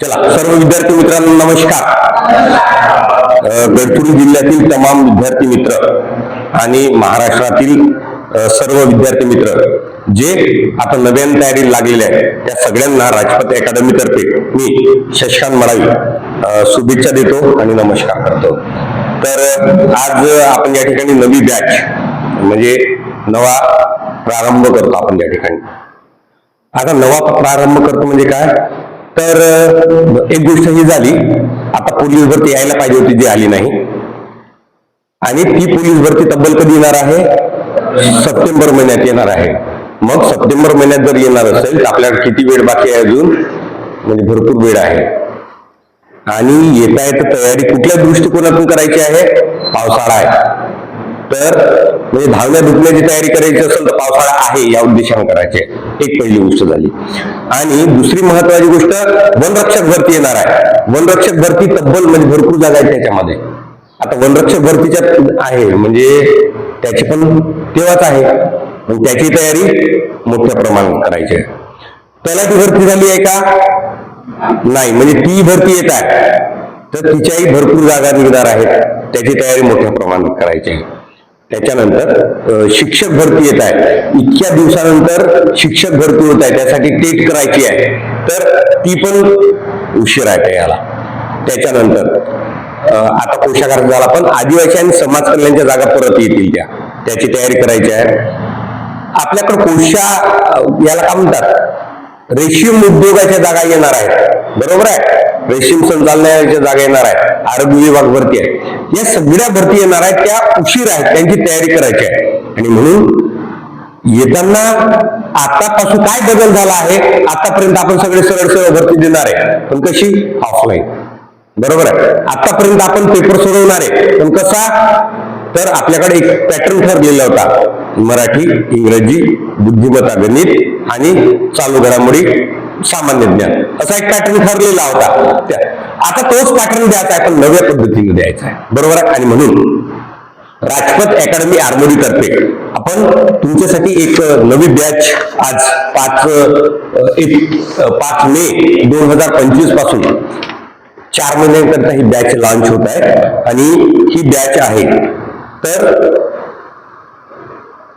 चला सर्व विद्यार्थी मित्रांनो नमस्कार. गडचिरोली जिल्ह्यातील तमाम विद्यार्थी मित्र आणि महाराष्ट्रातील सर्व विद्यार्थी मित्र जे आता नव्याने तयारीला लागलेले आहेत त्या सगळ्यांना राजपथ अकॅडमीतर्फे मी शशकांत मडावी शुभेच्छा देतो आणि नमस्कार करतो. तर आज आपण या ठिकाणी नवी बॅच म्हणजे नवा प्रारंभ करतो आपण या ठिकाणी. आता नवा प्रारंभ करतो म्हणजे काय? तर एक गोष्ट ही झाली. आता पोलीस भरती यायला पाहिजे होती जी आली नाही. आणि ती पोलीस भरती तब्बल कधी येणार आहे? सप्टेंबर महिन्यात येणार आहे. मग सप्टेंबर महिन्यात जर येणार असेल तर आपल्याला किती वेळ बाकी आहे अजून? म्हणजे भरपूर वेळ आहे. आणि येता येतं तयारी कुठल्या दृष्टिकोनातून करायची आहे? पावसाळा आहे. तर म्हणजे धावण्या धुकण्याची तयारी करायची असेल तर पावसाळा आहे या उद्देशाने करायचे. एक पहिली गोष्ट झाली. आणि दुसरी महत्वाची गोष्ट वनरक्षक भरती येणार आहे. वनरक्षक भरती तब्बल म्हणजे भरपूर जागा आहेत त्याच्यामध्ये. आता वनरक्षक भरतीच्या आहे म्हणजे त्याची पण तेव्हाच आहे. पण त्याची तयारी मोठ्या प्रमाणात करायची आहे. तलाठी भरती झाली आहे का? नाही म्हणजे ती भरती येत आहे. तर तिच्याही भरपूर जागा निघणार आहेत. त्याची तयारी मोठ्या प्रमाणात करायची आहे. त्याच्यानंतर शिक्षक भरती येत आहे. इतक्या दिवसानंतर शिक्षक भरती होत आहे. त्यासाठी टेट करायची आहे. तर ती पण उशीर आहे त्या याला. त्याच्यानंतर आता कोशागार झाला पण आदिवासी आणि समाज कल्याणच्या जागा परत येतील त्या. त्याची तयारी करायची आहे. आपल्याकडे कोशा याला काय म्हणतात? रेशीम उद्योगाच्या जागा येणार आहेत. बरोबर आहे? रेशीम संचालनाच्या जागा येणार आहे. आरोग्य विभाग भरती आहे. या सगळ्या भरती येणार आहेत त्या उशीर आहेत त्यांची तयारी करायची आहे. आणि म्हणून येताना आतापासून काय बदल झाला आहे? आतापर्यंत आपण सगळे सरळ सरळ भरती देणार आहे. पण कशी? ऑफलाईन बरोबर आहे? आतापर्यंत आपण पेपर सोडवणार आहे. पण कसा? तर आपल्याकडे एक पॅटर्न ठरलेला होता. मराठी इंग्रजी बुद्धिमत्ता गणित आणि चालू घडामोडी सामान्य ज्ञान. असा एक पॅटर्न ठरलेला होता. त्या- आता तोच पॅटर्न द्यायचा आहे पण नव्या पद्धतीने द्यायचा आहे. बरोबर आहे? आणि म्हणून राजपथ अकॅडमी आर्मोरी तर्फे आपण तुमच्यासाठी एक नवी बॅच आज पाच एक पाच मे दोन हजार पंचवीसपासून चार महिन्यांकरता ही बॅच लॉन्च होत आहे. आणि ही बॅच आहे. तर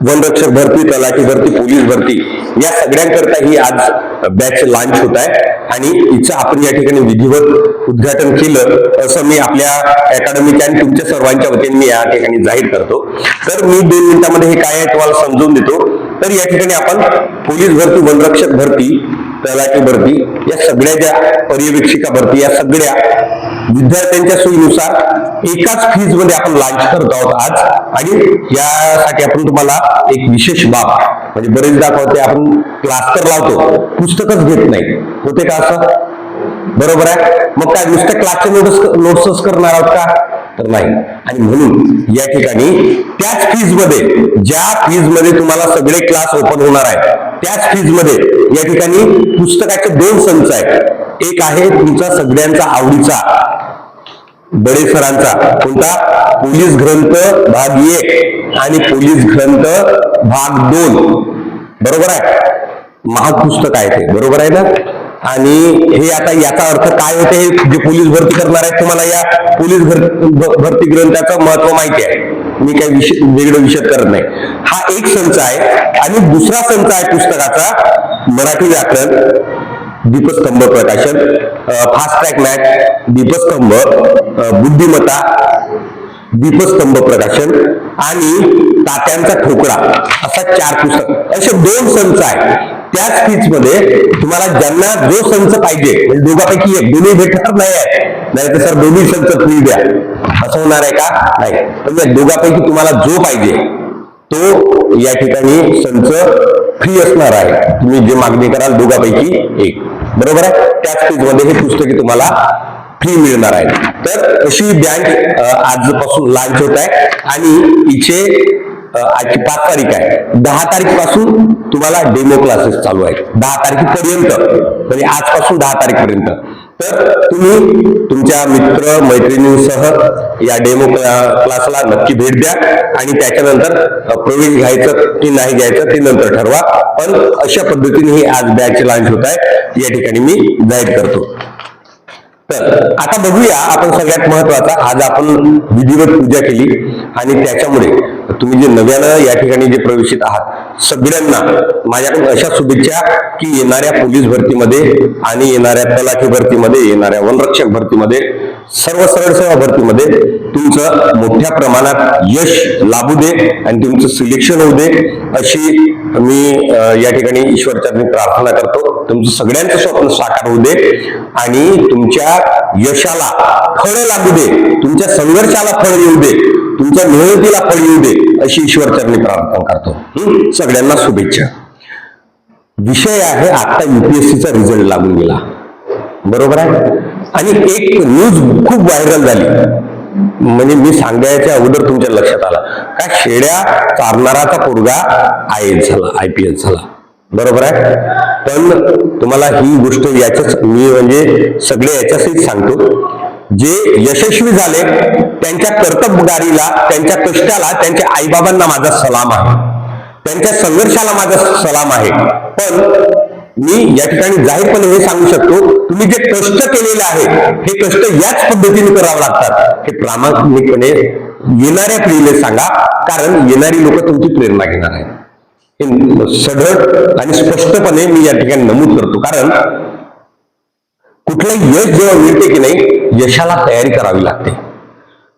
वनरक्षक भरती तलाठी भरती पोलीस भरती या सगळ्यांकरता ही आज बॅच लॉन्च होत आहे. आणि हिचं आपण या ठिकाणी विधिवत उद्घाटन केलं असं मी आपल्या अकॅडमीच्या आणि तुमच्या सर्वांच्या वतीने मी या ठिकाणी जाहीर करतो. तर मी दोन मिनिटांमध्ये हे काय आहे तुम्हाला समजून देतो. तर या ठिकाणी आपण पोलीस भरती वनरक्षक भरती तलाठी भरती या सगळ्या ज्या पर्यवेक्षिका भरती या सगळ्या विद्यार्थ्यांच्या सोयीनुसार एकाच फीजमध्ये आपण लॉन्च करत आहोत आज. आणि यासाठी आपण तुम्हाला एक विशेष बाब म्हणजे बरेचदा दाखवते आपण क्लास तर लावतो पुस्तकच घेत नाही. होते का असं? बरोबर आहे? मग काय नुसत्या क्लासचे नोट्स नोट्सच करणार आहोत का? तर नाही. आणि म्हणून या ठिकाणी त्याच फीजमध्ये ज्या फीजमध्ये तुम्हाला सगळे क्लास ओपन होणार आहेत त्याच फीजमध्ये या ठिकाणी पुस्तकाचे दोन संच आहेत. एक आहे तुमचा सगळ्यांचा आवडीचा बडे सरांचा. कोणता? पोलीस ग्रंथ भाग एक आणि पोलीस ग्रंथ भाग दोन. बरोबर आहे? महाग पुस्तक आहे ते. बरोबर आहे ना? आणि हे आता याचा अर्थ काय होते हे जे पोलीस भरती करणार आहेत तुम्हाला या पोलीस भर- भरती ग्रंथाचं महत्त्व माहिती आहे. मी काही विषय वेगळं विषय करत नाही. हा एक संच आहे आणि दुसरा संच आहे पुस्तकाचा मराठी व्याकरण दीपस्तंभ प्रकाशन फास्ट ट्रॅक मॅच दीपस्तंभ बुद्धिमत्ता दीपस्तंभ प्रकाशन आणि तात्यांचा ठोकळा असा चार पुस्तक. असे दोन संच आहेत. त्याच फीच मध्ये तुम्हाला ज्यांना जो संच पाहिजे म्हणजे दोघांपैकी एक दोन्ही भेटणार नाही आहे नाही तर सर दोन्ही संच फ्री द्या. असं होणार आहे का? नाही. पण या दोघांपैकी तुम्हाला जो पाहिजे तो या ठिकाणी संच फ्री असणार आहे. तुम्ही जे मागणी कराल दोघांपैकी एक. बरोबर आहे? त्याच पेजमध्ये हे पुस्तके तुम्हाला फ्री मिळणार आहे तर अशी बँक आजपासून लॉन्च होत आहे. आणि इथे आजची पाच तारीख आहे. दहा तारखेपासून तुम्हाला डेमो क्लासेस चालू आहेत. दहा तारखेपर्यंत. म्हणजे आजपासून दहा तारीखपर्यंत. तर तुम्ही तुमच्या मित्र मैत्रिणींसह या डेमो क्लासला नक्की भेट द्या आणि त्याच्यानंतर प्रवेश घ्यायचं की नाही घ्यायचं ते नंतर ठरवा. पण अशा पद्धतीने ही आज बॅच लॉन्च होत आहे. या ठिकाणी मी जाहीर करतो. आता बघूया आपण सगळ्यात महत्त्वाचा आज आपण विधिवत पूजा केली आणि त्याच्यामुळे तुम्ही जे नव्यानं या ठिकाणी जे प्रवेशित आहात सगळ्यांना माझ्याकडून अशा शुभेच्छा की येणाऱ्या पोलीस भरतीमध्ये आणि येणाऱ्या तलाठी भरतीमध्ये येणाऱ्या वनरक्षक भरतीमध्ये सर्व सरळ सेवा भरतीमध्ये तुमचं मोठ्या प्रमाणात यश लाभू दे आणि तुमचं सिलेक्शन होऊ दे अशी मी या ठिकाणी ईश्वरच्या प्रार्थना करतो. तुमचं सगळ्यांचं स्वप्न साकार होऊ दे आणि तुमच्या यशाला फळ लागू दे. तुमच्या संघर्षाला फळ येऊ दे. तुमच्या मेहनतीला फळ येऊ दे. अशी ईश्वरचरणी प्रार्थना करतो. सगळ्यांना शुभेच्छा. विषय आहे आता युपीएससीचा रिझल्ट लागून गेला. बरोबर आहे? आणि एक न्यूज खूप व्हायरल झाली. म्हणजे मी सांगायच्या अगोदर तुमच्या लक्षात आलं. का शेड्या चारणाराचा पोरगा आय एस झाला आय पी एस झाला. बरोबर आहे? पण तुम्हाला ही गोष्ट याच्याच मी म्हणजे सगळे याच्यासहित सांगतो. जे यशस्वी झाले त्यांच्या कर्तबगारीला त्यांच्या कष्टाला त्यांच्या आईबाबांना माझा सलाम आहे. त्यांच्या संघर्षाला माझा सलाम आहे. पण मी या ठिकाणी जाहीरपणे हे सांगू शकतो तुम्ही जे कष्ट केलेले आहे हे कष्ट याच पद्धतीने करावं लागतात. हे प्रामाणिकपणे येणाऱ्या पिढीने सांगा कारण येणारी लोक तुमची प्रेरणा घेणार आहे हे सढळ आणि स्पष्टपणे मी या ठिकाणी नमूद करतो कारण कुठलंही यश जेव्हा मिळते की नाही यशाला तयारी करावी लागते.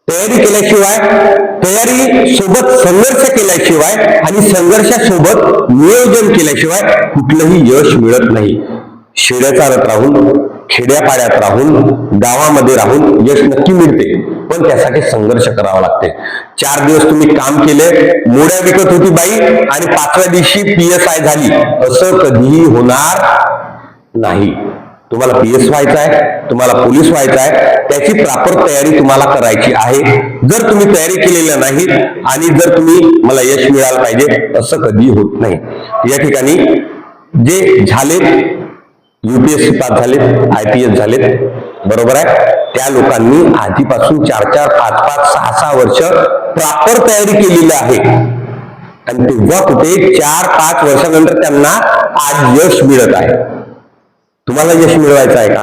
तयारी केल्याशिवाय तयारी सोबत संघर्ष केल्याशिवाय आणि संघर्षासोबत नियोजन केल्याशिवाय कुठलंही यश मिळत नाही. शेड्याचारत राहून खेड्यापाड्यात राहून गावामध्ये राहून यश नक्की मिळते पण त्यासाठी संघर्ष करावा लागते. चार दिवस तुम्ही काम केले मोड्या विकत होती बाई आणि पाचव्या दिवशी पी एस आय झाली. असं कधीही होणार नाही. तुम्हाला पी एस व्हायचं आहे तुम्हाला पोलीस व्हायचं आहे त्याची प्रॉपर तयारी तुम्हाला करायची आहे. जर तुम्ही तयारी केलेल्या नाही आणि जर तुम्ही मला यश मिळालं पाहिजे असं कधी होत नाही. या ठिकाणी जे झाले युपीएससी पास झालेत आय पी एस झालेत बरोबर आहे? त्या लोकांनी आधीपासून चार चार पाच पाच सहा सहा वर्ष प्रॉपर तयारी केलेली आहे. आणि तेव्हा कुठे चार पाच वर्षानंतर त्यांना आज यश मिळत आहे. तुम्हाला यश मिळवायचं आहे का?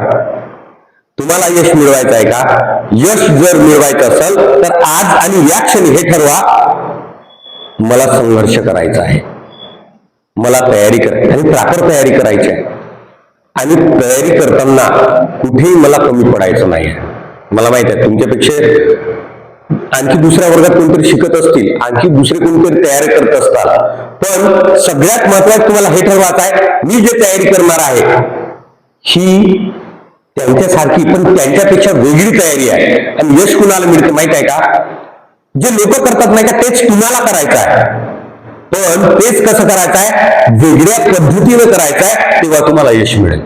तुम्हाला यश मिळवायचं आहे का? यश जर मिळवायचं असेल तर आज आणि या क्षणी हे ठरवा. मला संघर्ष करायचा आहे. मला तयारी करायची आणि प्रॉपर तयारी करायची आहे. आणि तयारी करताना कुठेही मला कमी पडायचं नाही आहे. मला माहीत आहे तुमच्यापेक्षा आणखी दुसऱ्या वर्गात कोणतरी शिकत असतील आणखी दुसरे कोणतरी तयारी करत असतात. पण सगळ्यात महत्वाचं तुम्हाला हे ठरवायचं आहे मी जे तयारी करणार आहे ही त्यांच्यासारखी पण त्यांच्यापेक्षा वेगळी तयारी आहे. आणि यश कुणाला मिळतं माहीत आहे का? जे लोक करतात नाही का तेच तुम्हाला करायचं आहे. पण तेच कसं करायचं आहे? वेगळ्या पद्धतीने करायचं आहे तेव्हा तुम्हाला यश मिळेल.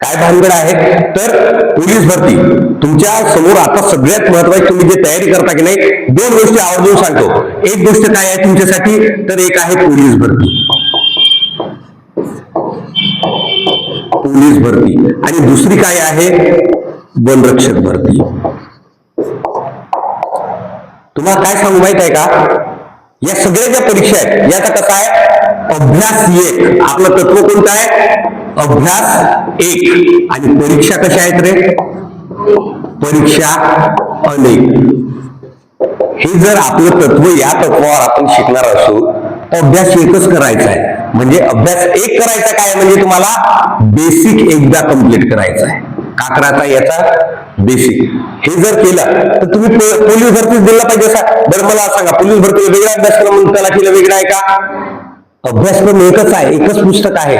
काय भानगड आहे? तर पोलीस भरती. तुमच्यासमोर आता सगळ्यात महत्वाची तुम्ही जे तयारी करता की नाही दोन गोष्टी आवर्जून सांगतो. एक गोष्ट काय आहे तुमच्यासाठी? तर एक आहे पोलीस भरती. पोलीस भरती. आणि दुसरी काय आहे? वनरक्षक भरती. तुम्हाला काय सांगू माहीत आहे का? या सगळ्या ज्या परीक्षा आहेत याचा कसा आहे? अभ्यास एक. आपलं तत्व कोणतं आहे? अभ्यास एक. आणि परीक्षा कशा आहेत रे? परीक्षा अनेक. हे जर आपलं तत्व या तत्वावर आपण शिकणार असू अभ्यास एकच करायचा आहे. म्हणजे अभ्यास एक करायचा काय म्हणजे तुम्हाला बेसिक एकदा कंप्लीट करायचा आहे. काकडाचा याचा? बेसिक हे जर केलं तर तुम्ही पोलीस भरतीच दिला पाहिजे असा. बरं मला सांगा पोलीस भरती वेगळा अभ्यासक्रम म्हणून त्याला केलं वेगळा आहे का? अभ्यासक्रम एकच आहे एकच पुस्तक आहे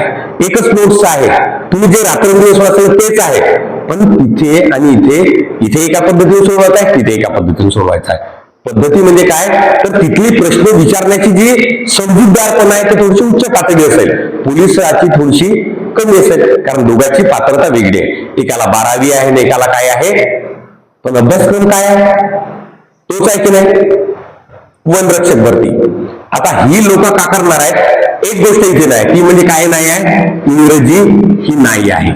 एकच नोट्स आहे. तुम्ही जे रात्रंदिवस वाचलं तेच आहे. पण तिथे आणि इथे इथे एका पद्धतीने सोडवायचं आहे तिथे एका पद्धतीने सोडवायचं आहे. पद्धती म्हणजे काय? तर तिथली प्रश्न विचारण्याची जी समजूतदारपणा आहे ती थोडीशी उच्च पातळी असेल. पोलिसाची थोडीशी कमी असेल. कारण दोघांची पात्रता वेगळी आहे. एकाला बारावी आहे आणि एकाला काय आहे? पण अभ्यासक्रम काय आहे? तोच आहे की नाही? वनरक्षक भरती. आता ही लोक का करणार आहेत? एक गोष्ट इथे नाही. ती म्हणजे काय नाही आहे? इंग्रजी ही नाही आहे.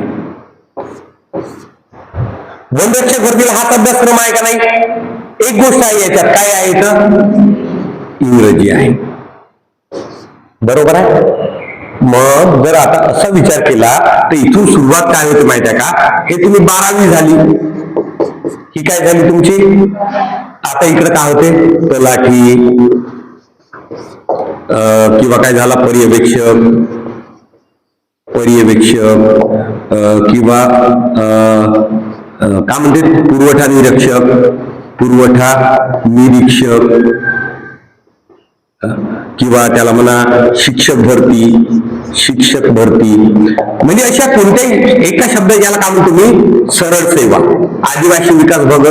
वनरक्षक भरतीला हाच अभ्यासक्रम आहे का नाही? एक गोष्ट आहे याच्यात. काय आहे इथं? इंग्रजी आहे. बरोबर आहे? मग जर आता असा विचार केला तर इथून सुरुवात काय होते माहिती आहे का? हे तुम्ही बारावी झाली. ही काय झाली तुमची? आता इकडे काय होते? तलाठी किंवा काय झाला? पर्यवेक्षक पर्यवेक्षक किंवा अं, काय म्हणते पुरवठा निरीक्षक. पुरवठा निरीक्षक किंवा त्याला म्हणा शिक्षक भरती शिक्षक भरती. म्हणजे अशा कोणत्याही एका शब्द याला काय म्हणतो मी? सरळ सेवा. आदिवासी विकास भग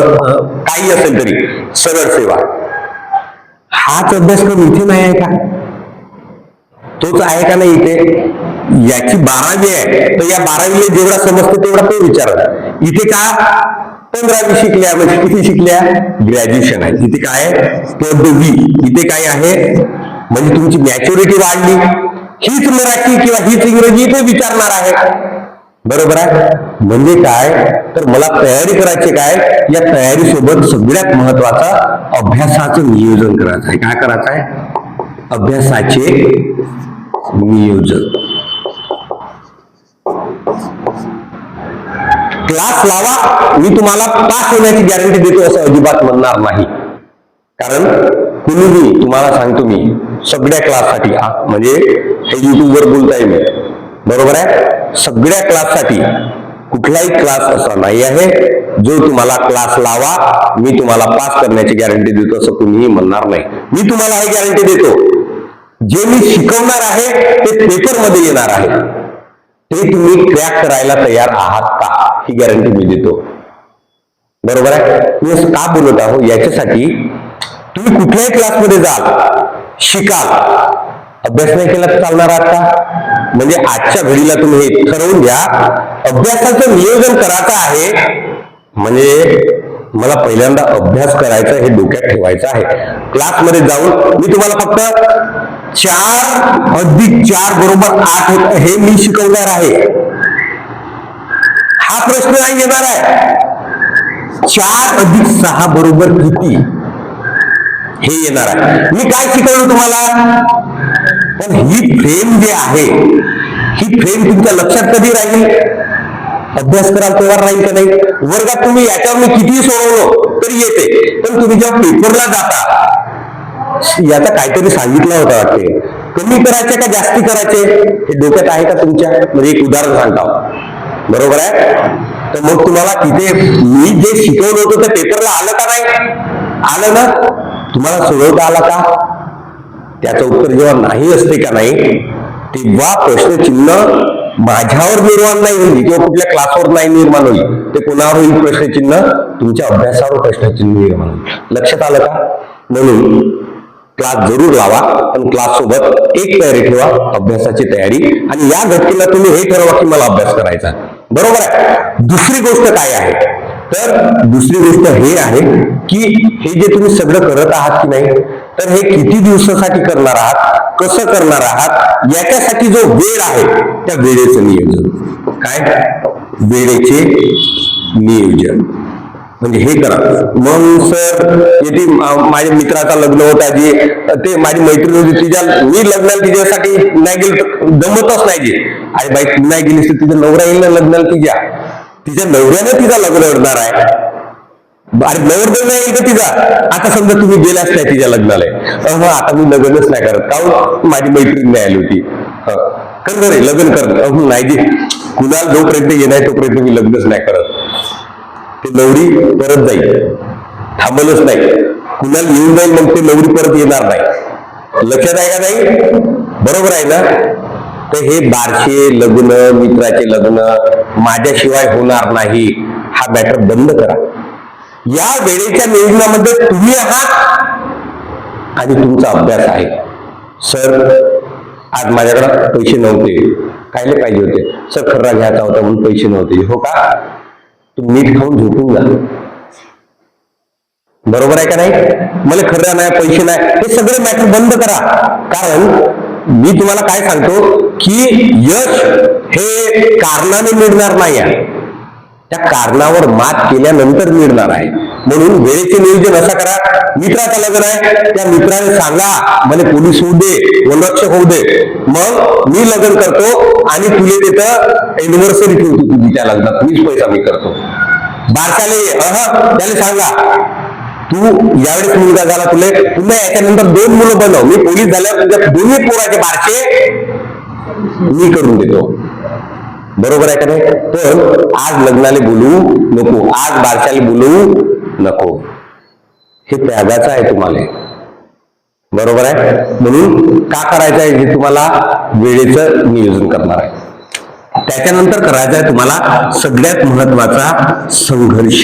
काही असेल तरी सरळ सेवा. हाच अभ्यासक्रम इथे नाही आहे का? तोच आहे का नाही इथे? याची बारावी आहे. तर या बारावीला जेवढा समजतं तेवढा तो विचार इथे का? पंधरावी शिकल्या म्हणजे किती शिकल्या? ग्रॅज्युएशन आहे. इथे काय आहे? पदवी इथे काय आहे? म्हणजे तुमची मॅच्युरिटी वाढली. हीच मराठी किंवा हीच इंग्रजी इथे विचारणार आहे. बरोबर आहे? म्हणजे काय? तर मला तयारी करायची काय? या तयारी सोबत सगळ्यात महत्त्वाचा अभ्यासाचं नियोजन करायचं आहे. काय करायचं आहे? अभ्यासाचे नियोजन. क्लास लावा मी तुम्हाला पास होण्याची गॅरंटी देतो असं अजिबात म्हणणार नाही. कारण कुणीही तुम्हाला सांगतो मी सगळ्या क्लाससाठी हा म्हणजे हे युट्यूबवर बोलताय मी. बरोबर आहे? सगळ्या क्लाससाठी कुठलाही क्लास असा नाही आहे जो तुम्हाला क्लास लावा मी तुम्हाला पास करण्याची गॅरंटी देतो असं कुणीही म्हणणार नाही. मी तुम्हाला हे गॅरंटी देतो. जे मी शिकवणार आहे ते पेपरमध्ये येणार आहे. ते तुम्ही क्रॅक करायला तयार आहात का? ही गॅरंटी मी देतो. बरोबर आहे? मी असं का बोलत आहो? याच्यासाठी तुम्ही कुठल्याही क्लासमध्ये जाल शिकाल. अभ्यास नाही केला तर चालणार आता. म्हणजे आजच्या घडीला तुम्ही हे ठरवून घ्या अभ्यासाचं नियोजन करायचं आहे. म्हणजे मला पहिल्यांदा अभ्यास करायचा हे डोक्यात ठेवायचं आहे. क्लासमध्ये जाऊन मी तुम्हाला फक्त चार अधिक चार बरोबर आठ होत- हे मी शिकवणार आहे. हा प्रश्न नाही येणार आहे. चार अधिक सहा बरोबर किती? हे येणार आहे. मी काय शिकवलं तुम्हाला? पण ही फ्रेम जे आहे ही फ्रेम तुमच्या लक्षात कधी राहील? अभ्यास कराल तेव्हा राहील का नाही? वर्गात तुम्ही याच्यावर मी कितीही सोडवलं तरी येते. पण तुम्ही जेव्हा पेपरला जाता याचा काहीतरी सांगितलं होतं वाटते. कमी करायचे का जास्ती करायचे? हे डोक्यात आहे का तुमच्या? म्हणजे एक उदाहरण सांगता. बरोबर आहे? तर मग तुम्हाला तिथे मी जे शिकवलं होतं ते पेपरला आलं का नाही? आलं ना? तुम्हाला सोडवता आला का? त्याचं उत्तर जेव्हा नाही असते का नाही तेव्हा प्रश्नचिन्ह माझ्यावर निर्माण नाही होईल किंवा कुठल्या क्लासवर नाही निर्माण होईल ते कोणावर होईल प्रश्नचिन्ह? तुमच्या अभ्यासावर प्रश्नचिन्ह निर्माण होईल. लक्षात आलं का? म्हणून क्लास जरूर लावा पण क्लास सोबत एक तयारी ठेवा अभ्यासाची तयारी. आणि या घटकेला तुम्ही हे ठरवा की मला अभ्यास करायचा आहे. बरोबर आहे. दुसरी गोष्ट काय आहे? तर दुसरी गोष्ट हे आहे की हे जे तुम्ही सगळं करत आहात की नाही तर हे किती दिवसासाठी करणार आहात कसं करणार आहात याच्यासाठी जो वेळ आहे त्या वेळेचं नियोजन. काय? वेळेचे नियोजन. म्हणजे हे करा. मग सर येथे माझ्या मित्राचा लग्न होता जे ते माझी मैत्रीण होती तिच्या मी लग्नाला तिच्यासाठी नाही गेलो तर जमतच नाही जे. अरे बाई तू नाही गेलीस तर तिचा नवरा येईल ना लग्नाला तिच्या? तिच्या नवऱ्याने तिचा लग्न करणार आहे. अरे नवरदेव नाही येईल का तिचा? आता समजा तुम्ही गेलाच नाही तिच्या लग्नाला. अह आता मी लग्नच नाही करत. काहून? माझी मैत्रीण नाही आली होती. हं. कर रे लग्न कर नाही जी. कुणाला जोपर्यंत येणार तोपर्यंत मी लग्नच नाही करत. ते नवरी परत जाईल. थांबलच नाही. कुणाला येऊन जाईल मग ते नवरी परत येणार नाही. लक्षात आहे का नाही बरोबर आहे ना? तर हे बारशे लग्न मित्राचे लग्न माझ्याशिवाय होणार नाही. हा मॅटर बंद करा. या वेळेच्या नियोजनामध्ये तुम्ही आहात आणि तुमचा अभ्यास आहे. सर आज माझ्याकडे पैसे नव्हते. कायले पाहिजे होते? सर खर्रा घ्यायचा होता म्हणून पैसे नव्हते. हो का? तू मीठ खाऊन झोपून जा बरोबर आहे का नाही? मला खरं नाही पैसे नाही. हे सगळे मॅटर बंद करा. कारण मी तुम्हाला काय सांगतो की यश हे कारणाने मिळणार नाही आहे. त्या कारणावर मात केल्यानंतर मिळणार आहे. म्हणून वेळेचे नियोजन असं करा. मित्राचा लग्न आहे. त्या मित्राने सांगा मला पोलीस होऊ दे वनरक्षक होऊ दे. मग मी लग्न करतो आणि तुले तिथं एनिव्हर्सरी ठेवतो तुझी त्या लग्नात. वीस पैसा मी करतो. बारकाले अह त्याला सांगा तू यावेळेस मुलगा झाला तुला. पुन्हा याच्यानंतर दोन मुलं बनव. मी पोलीस झाल्यावर तुझ्या दोन्ही पोराचे बारसे मी करून देतो. बरोबर आहे का नाही? पण आज लग्नाला बोलू नको. आज बारशाला बोलू नको. हे त्यागाचं आहे तुम्हाला. बरोबर आहे? म्हणून का करायचं आहे? हे तुम्हाला वेळेचं नियोजन करणार आहे. त्याच्यानंतर करायचं आहे तुम्हाला सगळ्यात महत्त्वाचा संघर्ष.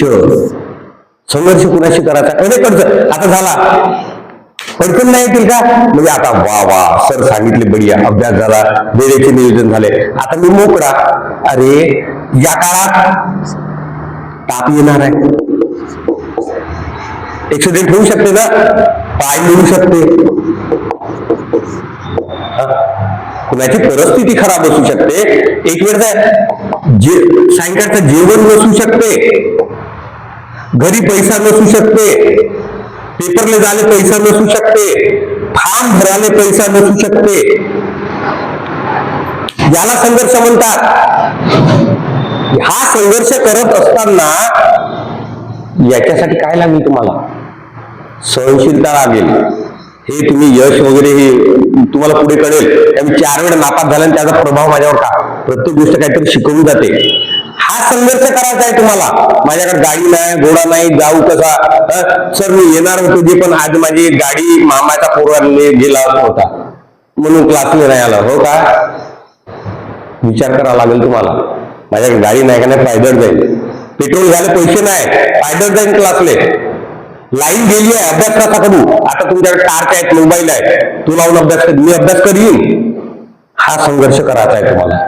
संघर्ष कुणाशी करायचा? अरे पडचं आता झाला. अडचण नाही येतील का? म्हणजे आता वा वा सर सांगितले बढिया अभ्यास झाला वेळेचे नियोजन झाले. आता मी मोकळा. अरे या काळात ताप येणार आहे. एक्सिडेंट होऊ शकते ना? पाय मिळू शकते. कुणाची परिस्थिती खराब असू शकते. एक वेळ जे सायंकाळचं जेवण नसू शकते. घरी पैसा नसू शकते. पेपरले झाले पैसा नसू शकते. फार्म भराले पैसा नसू शकते. याला संघर्ष म्हणतात. हा संघर्ष करत असताना याच्यासाठी काय लागेल तुम्हाला? सहनशीलता लागेल. हे तुम्ही यश वगैरे हे तुम्हाला पुढे कळेल. त्यामुळे चार वेळा नापास झाला आणि त्याचा प्रभाव माझ्यावर का? प्रत्येक गोष्ट काहीतरी शिकवून जाते. हा संघर्ष करायचा आहे तुम्हाला. माझ्याकडे गाडी नाही घोडा नाही जाऊ कसा? सर मी येणार होतो जे पण आज माझी गाडी मामाच्या पोराने गेला होता. म्हणून क्लासला नाही आला. हो का? विचार करावा लागेल तुम्हाला. माझ्याकडे गाडी नाही का नाही? पायदळ जाईल. पेट्रोल घ्यायला पैसे नाही. पायदळ जाईल क्लासले. लाईन गेली आहे अभ्यास कसा करू आता तुमच्याकडे टार्च आहेत मोबाईल आहे तू लावून अभ्यास कर मी अभ्यास करीन. हा संघर्ष करायचा आहे तुम्हाला.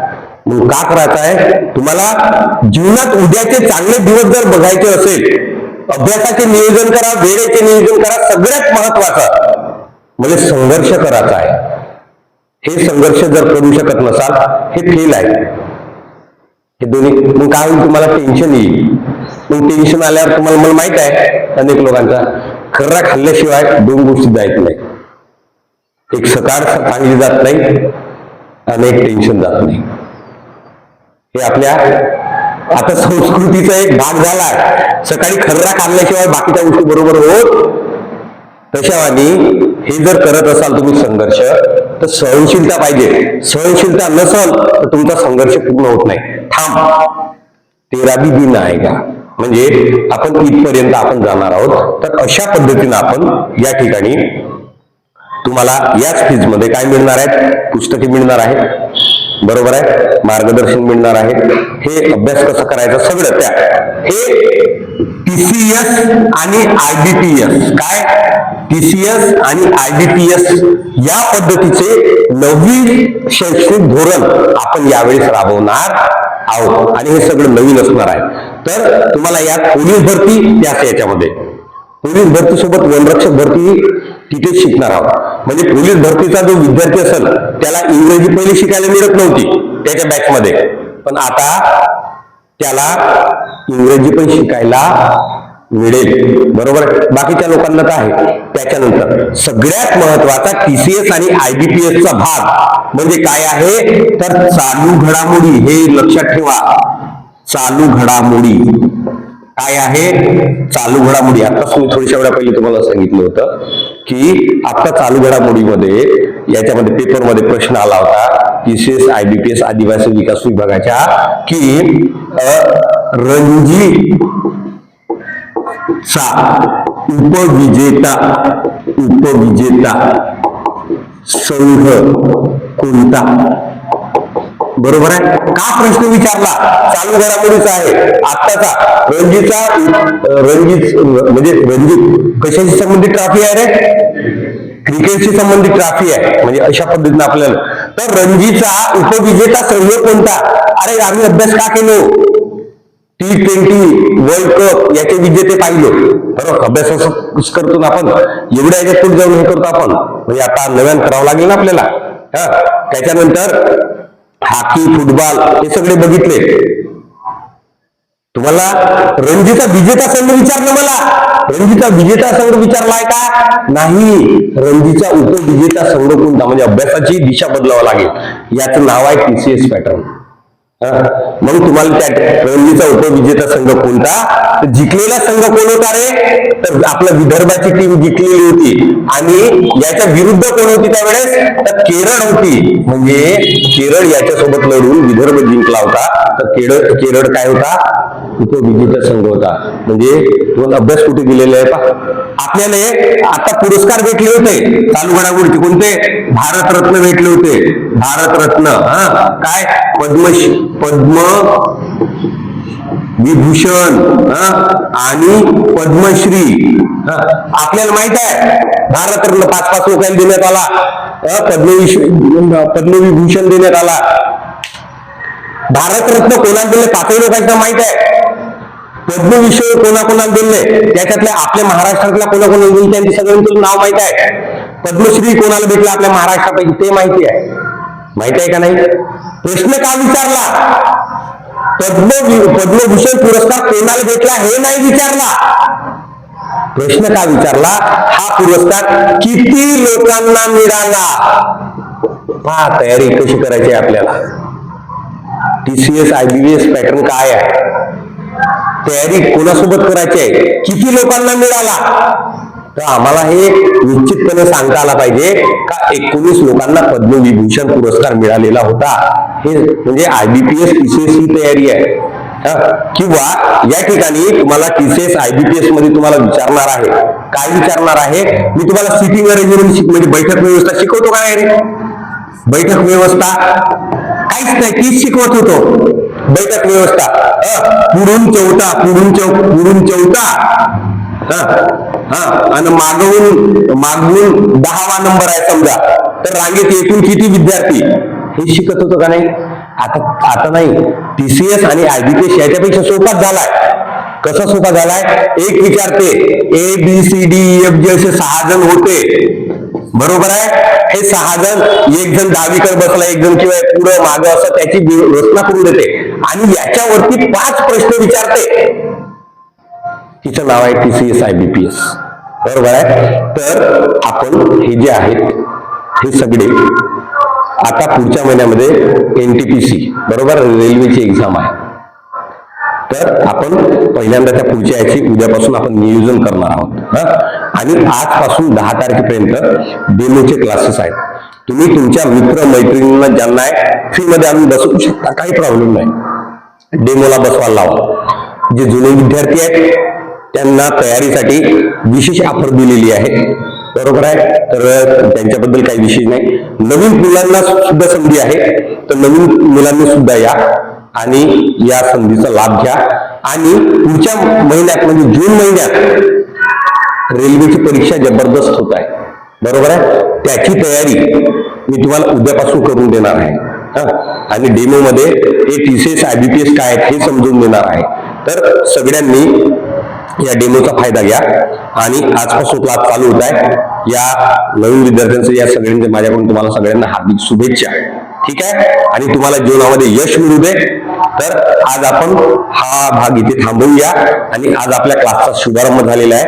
मग का करायचा आहे? तुम्हाला जीवनात उद्याचे चांगले दिवस जर बघायचे असेल अभ्यासाचे नियोजन करा वेळेचे नियोजन करा सगळ्यात महत्वाचं म्हणजे संघर्ष करायचा आहे. हे संघर्ष जर करू शकत नसाल हे फेल आहे. हे दोन्ही मग काय होईल तुम्हाला टेन्शन येईल. मग टेन्शन आल्यावर तुम्हाला मला माहीत आहे अनेक लोकांचा खर्रा खाल्ल्याशिवाय दोन गोष्टी जायत नाही एक सकाळ चांगली जात नाही आणि एक टेन्शन जात नाही. हे आपल्या आता संस्कृतीचा एक भाग झाला. सकाळी खर्रा खाल्ल्याशिवाय बाकीच्या गोष्टी बरोबर होत तशावानी हे जर करत असाल तुम्ही संघर्ष तर सहनशीलता पाहिजे. सहनशीलता नसल तर तुमचा संघर्ष पूर्ण होत नाही. थांब. तेरा बी दिन आहे का? म्हणजे आपण इथपर्यंत आपण जाणार आहोत. तर अशा पद्धतीनं आपण या ठिकाणी तुम्हाला याच फीजमध्ये काय मिळणार आहेत? पुस्तके मिळणार आहेत. बरोबर आहे? मार्गदर्शन मिळणार आहे हे अभ्यास कसं करायचा? सगळं त्या. हे टीसीएस आणि आयबीपीएस काय? टीसीएस आणि आयबीपीएस या पद्धतीचे नवीन शैक्षणिक धोरण आपण यावेळेस राबवणार. आहोत आणि हे सगळं नवीन असणार आहे. तर तुम्हाला यात पोलीस भरती त्याच याच्यामध्ये. पोलीस भरती सोबत वनरक्षक भरती तिथेच शिकणार आहोत. म्हणजे पोलीस भरतीचा जो विद्यार्थी असेल त्याला इंग्रजी पहिले शिकायला मिळत नव्हती त्याच्या बॅचमध्ये. पण आता त्याला इंग्रजी पण शिकायला मिळेल. बरोबर बाकीच्या लोकांना तर आहे. त्याच्यानंतर सगळ्यात महत्त्वाचा टीसीएस आणि आयबीपीएस चा भाग म्हणजे काय आहे? तर चालू घडामोडी. हे लक्षात ठेवा. चालू घडामोडी. काय आहे? चालू घडामोडी. आताच मी थोड्याशा वेळा पहिले तुम्हाला सांगितलं होतं की आता चालू घडामोडीमध्ये याच्यामध्ये पेपरमध्ये प्रश्न आला होता टीसीएस आयबीपीएस आदिवासी विकास विभागाच्या की रणजी चा उपविजेता उपविजेता संघ कोणता? बरोबर आहे? का प्रश्न विचारला? चालू घडामोडीचा आहे. आत्ताचा. रणजीचा रणजीत म्हणजे रणजीत कशाशी संबंधित ट्रॉफी आहे रे? क्रिकेटशी संबंधित ट्रॉफी आहे. म्हणजे अशा पद्धतीने आपल्याला. तर रणजीचा उपविजेता संघ कोणता? अरे आम्ही अभ्यास का केलो? टी ट्वेंटी वर्ल्ड कप याचे विजेते पाहिले. बरोबर अभ्यास करतो ना आपण. एवढ्या याच्यात पुढे जाऊन हे करतो आपण. म्हणजे आता नव्यान करावं लागेल ना आपल्याला. हा? त्याच्यानंतर हॉकी फुटबॉल हे सगळे बघितले. तुम्हाला रणजीचा विजेता संघ विचारलं मला. रणजीचा विजेता संघ विचारलाय का? नाही. रणजीचा उपविजेता संघ कोणता? म्हणजे अभ्यासाची दिशा बदलावा लागेल. याचं नाव आहे टीसीएस पॅटर्न मग तुम्हाला त्या रणजीचा उपविजेता संघ कोणता? तर जिंकलेला संघ कोण होता रे? तर आपल्या विदर्भाची टीम जिंकलेली होती. आणि याच्या विरुद्ध कोण होती त्यावेळेस? तर केरळ होती. म्हणजे केरळ याच्यासोबत लढून विदर्भ जिंकला होता. तर केरळ केरळ काय होता? तो उपविजेता संघ होता. म्हणजे दोन अभ्यास कुठे दिलेले आहे पा आपल्याला आता पुरस्कार भेटले होते. चालू घडामोडीचे कोणते? भारतरत्न भेटले होते. भारतरत्न हा? काय? पद्मश्री पद्म विभूषण हा, आणि पद्मश्री हा, आपल्याला माहीत आहे? भारतरत्न पाच पाच लोकांना देण्यात आला. हा, पद्मविभूषण देण्यात आला. भारतरत्न कोणाला दिले? पाचही लोकांना माहीत आहे. पद्मविषय कोणाकोणाला दिले त्याच्यातल्या आपल्या महाराष्ट्रातल्या कोणाकोणाला दिले त्यांचे सगळ्यांचं नाव माहीत आहे. पद्मश्री कोणाला भेटला आपल्या महाराष्ट्रापैकी? ते माहिती आहे. माहिती आहे का नाही? प्रश्न का विचारला? पद्म पद्मभूषण पुरस्कार कोणाला भेटला हे नाही विचारला. प्रश्न का विचारला? हा पुरस्कार किती लोकांना मिळाला? हा तयारी कशी करायची आहे आपल्याला? टीसीएस आयबीबीएस पॅटर्न काय आहे? तयारी कोणासोबत करायची आहे? किती लोकांना मिळाला? तर आम्हाला हे निश्चितपणे सांगता आला पाहिजे का एकोणीस लोकांना पद्मविभूषण पुरस्कार मिळालेला होता. हे म्हणजे आयबीपीएस टीसीएस ही तयारी आहे. किंवा या ठिकाणी तुम्हाला टीसीएस आयबीपीएसमध्ये तुम्हाला विचारणार आहे. काय विचारणार आहे? मी तुम्हाला सिटिंग अरेंजमेंट म्हणजे बैठक व्यवस्था शिकवतो काय रे बैठक व्यवस्था काहीच नाही तीच शिकवत होतो. बैठक व्यवस्था. पुढून चौथा पुढून चौ पुढून चौथा. हा आणि मागवून मागवून दहावा नंबर आहे समजा. तर रांगेत एकूण किती विद्यार्थी? हे शिकत होतो का नाही? आता आता नाही. टीसीएस आणि आयबीपीएस याच्यापेक्षा सोपाच झालाय. कसा सोपा झालाय? एक विचारते. A B C D F जे असे सहा जण होते. बरोबर आहे? हे सहा जण एक जण डावीकडे बसला एक जण किंवा पुढं माग असं त्याची रचना करून देते. आणि याच्यावरती पाच प्रश्न विचारते. तिचं नाव आहे टीसीएस आयबीपीएस बरोबर आहे? तर आपण हे जे आहेत हे सगळे आता पुढच्या महिन्यामध्ये एनटीपीसी बरोबर? रेल्वेची एक्झाम आहे. तर आपण पहिल्यांदा त्या पुढच्या याची उद्यापासून आपण नियोजन करणार आहोत. आणि आजपासून दहा तारखेपर्यंत डेमोचे क्लासेस आहेत. तुम्ही तुमच्या मित्र मैत्रिणींना ज्यांना आहे फ्रीमध्ये आणून बसवू शकता काही प्रॉब्लेम नाही. डेमोला बसवायला लावा. जे जुने विद्यार्थी आहेत त्यांना तयारीसाठी विशेष ऑफर दिलेली आहे. बरोबर आहे? तर त्यांच्याबद्दल काही विशेष नाही. नवीन मुलांना सुद्धा संधी आहे. तर नवीन मुलांनी सुद्धा या. आणि या संधीचा लाभ घ्या. आणि पुढच्या महिन्यात म्हणजे जून महिन्यात रेल्वेची परीक्षा जबरदस्त होत आहे. बरोबर आहे? त्याची तयारी मी तुम्हाला उद्यापासून करून देणार आहे. आणि डेमो मध्ये हे टीसीएस आयबीपीएस काय आहेत हे समजून देणार आहे. तर सगळ्यांनी या डेमोचा फायदा घ्या. आणि आजपासून क्लास चालू होत आहे. या नवीन विद्यार्थ्यांचं या सगळ्यांचे माझ्याकडून तुम्हाला सगळ्यांना हार्दिक शुभेच्छा. ठीक आहे? आणि तुम्हाला जीवनामध्ये यश मिळू दे. तर आज आपण हा भाग इथे थांबवूया. आणि आज आपल्या क्लासचा शुभारंभ झालेला आहे.